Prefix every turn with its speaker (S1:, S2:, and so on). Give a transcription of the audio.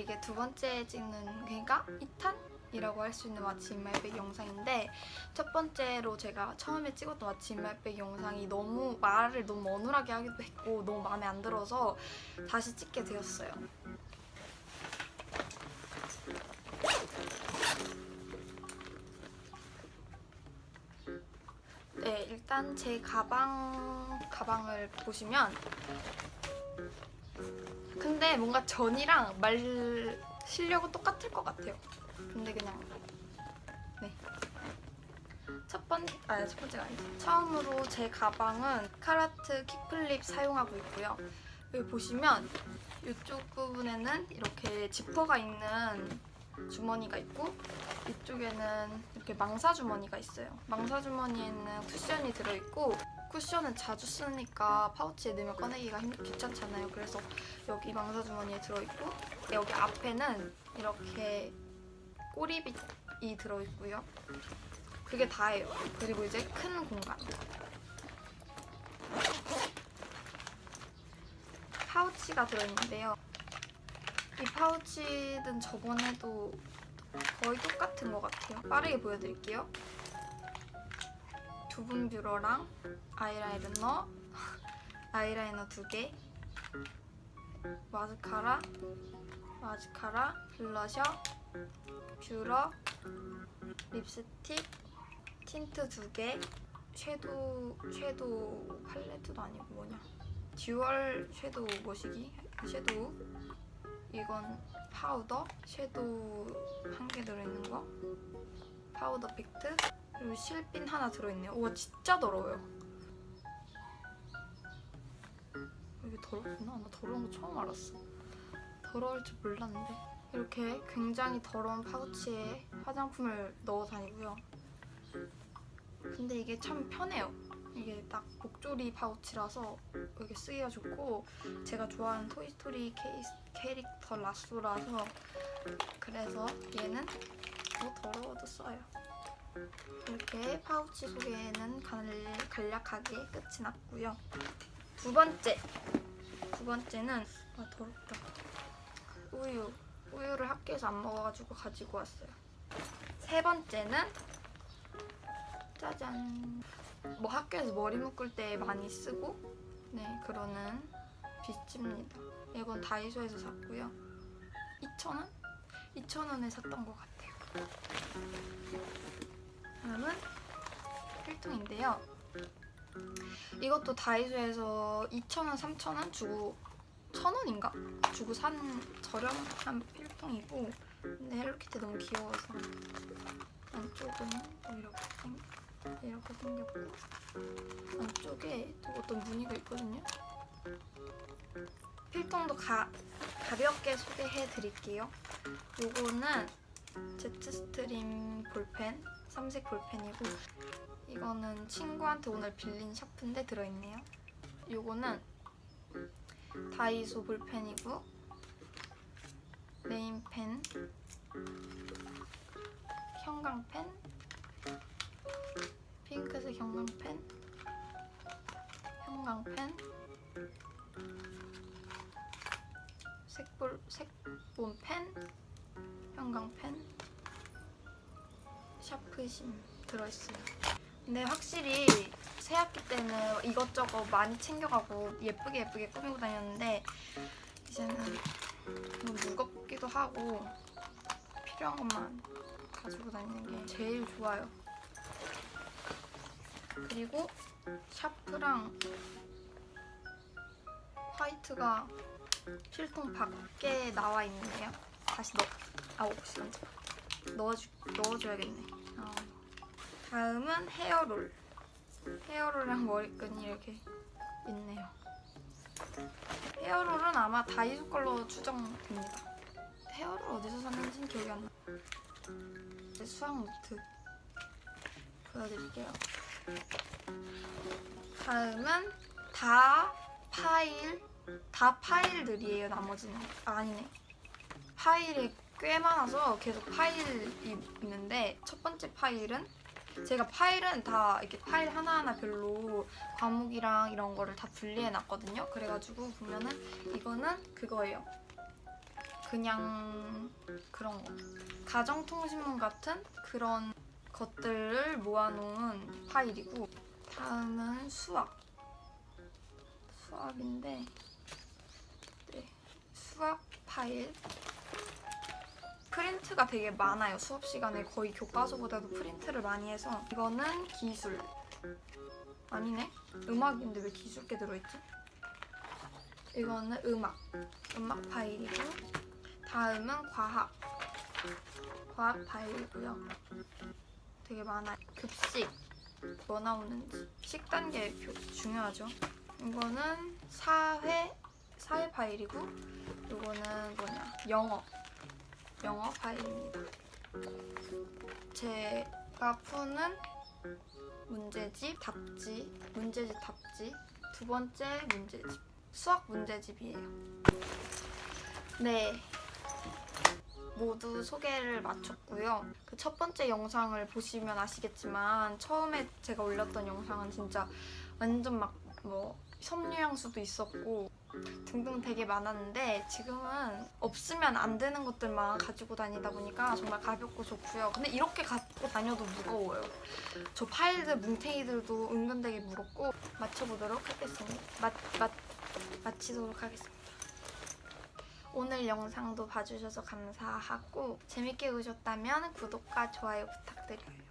S1: 이게 두 번째 찍는 그러니까 2탄 이라고 할 수 있는 마치 인말백 영상인데 첫 번째로 제가 처음에 찍었던 마치 인말백 영상이 너무 말을 너무 어눌하게 하기도 했고 너무 마음에 안 들어서 다시 찍게 되었어요. 네, 일단 제 가방 가방을 보시면 근데 뭔가 전이랑 말 실력은 똑같을 것 같아요. 근데 그냥 네. 첫 번, 아, 첫 번째가 아니죠. 처음으로 제 가방은 카라트 킥플립 사용하고 있고요. 여기 보시면 이쪽 부분에는 이렇게 지퍼가 있는 주머니가 있고 이쪽에는 이렇게 망사 주머니가 있어요. 망사 주머니에는 쿠션이 들어있고 쿠션은 자주 쓰니까 파우치에 넣으면 꺼내기가 힘, 귀찮잖아요. 그래서 여기 망사 주머니에 들어있고 여기 앞에는 이렇게 꼬리빗이 들어있고요. 그게 다예요. 그리고 이제 큰 공간. 파우치가 들어있는데요. 이 파우치는 저번에도 거의 똑같은 것 같아요. 빠르게 보여드릴게요. 두분 뷰러랑 아이라이너, 아이라이너 두 개, 마스카라, 마스카라, 블러셔, 뷰러, 립스틱, 틴트 두 개, 섀도우, 섀도우 팔레트도 아니고 뭐냐. 듀얼 섀도우 머시기, 섀도우. 이건 파우더, 섀도우 한 개 들어있는 거, 파우더 팩트, 그리고 실핀 하나 들어있네요. 우와 진짜 더러워요. 이게 더럽구나. 나 더러운 거 처음 알았어. 더러울 줄 몰랐는데. 이렇게 굉장히 더러운 파우치에 화장품을 넣어 다니고요. 근데 이게 참 편해요. 이게 딱 목조리 파우치라서 이게 쓰기가 좋고 제가 좋아하는 토이스토리 케이스, 캐릭터 라쏘라서 그래서 얘는 뭐 더러워도 써요. 이렇게 파우치 소개는 간- 간략하게 끝이 났고요. 두 번째, 두 번째는 아 더럽다. 우유, 우유를 학교에서 안 먹어가지고 가지고 왔어요. 세 번째는 짜잔. 뭐 학교에서 머리 묶을 때 많이 쓰고 네 그러는 빗집니다. 이건 다이소에서 샀고요. 2,000원? 2,000원에 샀던 것 같아요. 다음은 필통인데요. 이것도 다이소에서 2,000원, 3,000원 주고 1,000원인가? 주고 산 저렴한 필통이고 근데 헬로키티 너무 귀여워서 안쪽은 또 이렇게 생 이렇게 생겼고 안쪽에 또 어떤 무늬가 있거든요. 필통도 가, 가볍게 소개해 드릴게요. 요거는 제트스트림 볼펜, 삼색 볼펜이고 이거는 친구한테 오늘 빌린 샤프인데 들어있네요. 요거는 다이소 볼펜이고 메인펜, 형광펜, 핑크색 형광펜, 형광펜, 색볼 색본 펜, 형광펜, 샤프심 들어있어요. 근데 확실히 새 학기 때는 이것저것 많이 챙겨가고 예쁘게 예쁘게 꾸미고 다녔는데 이제는 너무 무겁기도 하고 필요한 것만 가지고 다니는 게 제일 좋아요. 그리고 샤프랑 화이트가 필통 밖에 나와 있는데요. 다시 넣, 아 혹시 넣어주, 넣어줘야겠네. 어. 다음은 헤어롤. 헤어롤이랑 머리끈이 이렇게 있네요. 헤어롤은 아마 다이소 걸로 추정됩니다. 헤어롤 어디서 샀는지는 기억이 안 나. 수학 노트 보여드릴게요. 다음은 다 파일, 다 파일들이에요. 나머지는 아, 아니네. 파일이 꽤 많아서 계속 파일이 있는데 첫 번째 파일은 제가 파일은 다 이렇게 파일 하나하나 별로 과목이랑 이런 거를 다 분리해 놨거든요. 그래가지고 보면은 이거는 그거예요. 그냥 그런 거. 가정통신문 같은 그런 것들을 모아놓은 파일이고 다음은 수학. 수학인데 네, 수학 파일. 프린트가 되게 많아요. 수업 시간에 거의 교과서보다도 프린트를 많이 해서 이거는 기술. 아니네. 음악인데 왜 기술 게 들어있지? 이거는 음악. 음악 파일이고 다음은 과학. 과학 파일이고요. 되게 많아요. 급식. 뭐 나오는지. 식 단계 표 중요하죠. 이거는 사회 사회 파일이고 이거는 뭐냐 영어 영어 파일입니다. 제가 푸는 문제집 답지 문제집 답지 두 번째 문제집 수학 문제집이에요. 네. 모두 소개를 마쳤고요. 그 첫 번째 영상을 보시면 아시겠지만 처음에 제가 올렸던 영상은 진짜 완전 막 뭐 섬유향수도 있었고 등등 되게 많았는데 지금은 없으면 안 되는 것들만 가지고 다니다 보니까 정말 가볍고 좋고요. 근데 이렇게 갖고 다녀도 무거워요. 저 파일들 뭉탱이들도 은근 되게 무겁고 맞춰보도록 하겠습니다. 맞, 맞, 마치도록 하겠습니다. 오늘 영상도 봐주셔서 감사하고 재밌게 보셨다면 구독과 좋아요 부탁드려요.